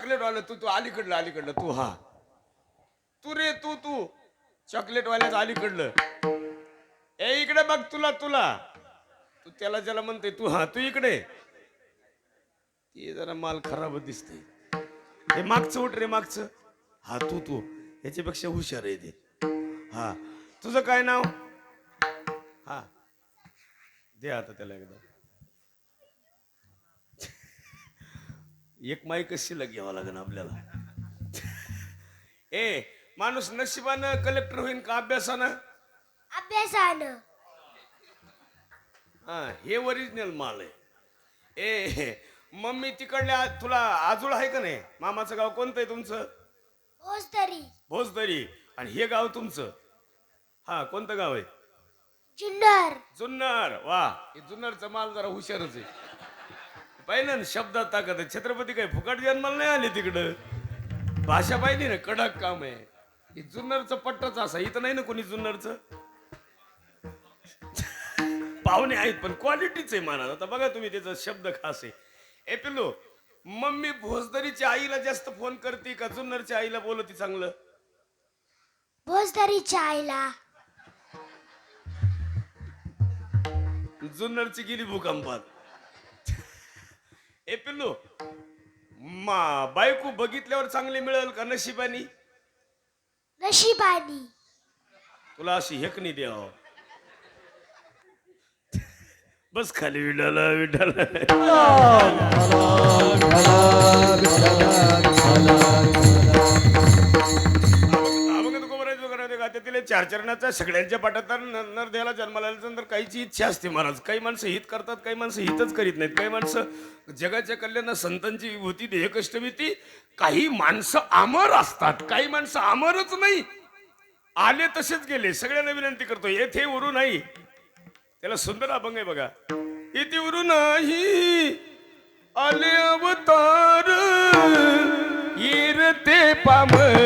चॉकलेटवाला तू तू अलीकडलं अलीकडलं तू हा. तू रे तू तू. चॉकलेटवाल्याच अलीकडलं. ए इकडे बघ तुला तुला. तू त्याला ज्याला म्हणते तू हा तू इकडे. ते जरा माल खराब दिसते हे मागचं उठ रे मागचं. हा तू तू. याच्यापेक्षा हुशार आहे ते. हा. तुझं काय नाव? हा. दे आता त्याला एकदा. एक माईक शिल्लक घ्यावा लागेल आपल्याला. ए माणूस नशिबानं कलेक्टर होईन का अभ्यासानं? अभ्यासानं. हा हे ओरिजिनल माल आहे. ए मम्मी तिकडल्या तुला आजूळ आहे का नाही? मामाचं गाव कोणतं आहे तुमचं? भोजदरी भोजदरी आणि हे गाव तुमचं? हा कोणतं गाव आहे? जुन्नर. जुन्नर. वा हे जुन्नरचा माल जरा हुशारच आहे. पाहिलं ना शब्दात ताकद. आहे छत्रपती काय फुकट जन्माला नाही आले तिकडं. भाषा पाहिली ना कडक काम आहे. हे जुन्नरचं पट्टच असा इथं नाही ना कोणी जुन्नरचं? पाहुणे आहेत पण क्वालिटीच आहे माना आता बघा तुम्ही त्याचा शब्द खास आहे. ए पिल्लू मम्मी भोजदरीच्या आईला जास्त फोन करते का? जुन्नरच्या आईला बोलती चांगलं. भोजदरीच्या आईला. जुन्नरची गेली भूकंपात. ए पिल्लू मा बायको बघितल्यावर चांगली मिळेल का नशिबानी? नशिबानी. तुला अशी हेकणी द्याव. बस खाली विडाला विडाला. चार चरणाचा सगळ्यांच्या पाठात तर नर द्यायला जन्माला तर काहीची इच्छा असते महाराज. काही माणसं हित करतात काही माणसं हितच करीत नाहीत. काही माणसं जगाच्या कल्याण संतांची विभूती देहकष्टभीती काही माणसं अमर असतात. काही माणसं अमरच नाही. आले तसेच गेले. सगळ्यांना विनंती करतो येथे उरू नाही. त्याला सुंदर अभंग आहे बघा. इथे उरू नाही. आले अवतार. येरते पामर.